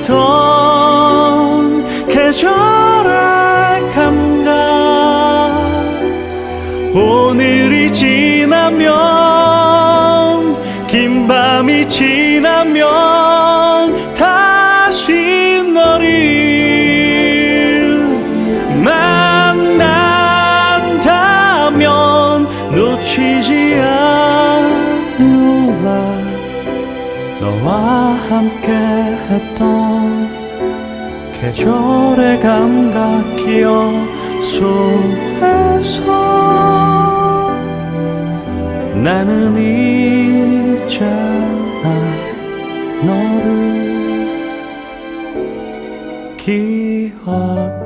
소소했던 계절의 감각. 오늘이 지나면 긴 밤이 지나면 다시 너를 만난다면 놓치지 않을라 너와 함께 했던 계절의 감각 기억 속에서 나는 있잖아 너를 기억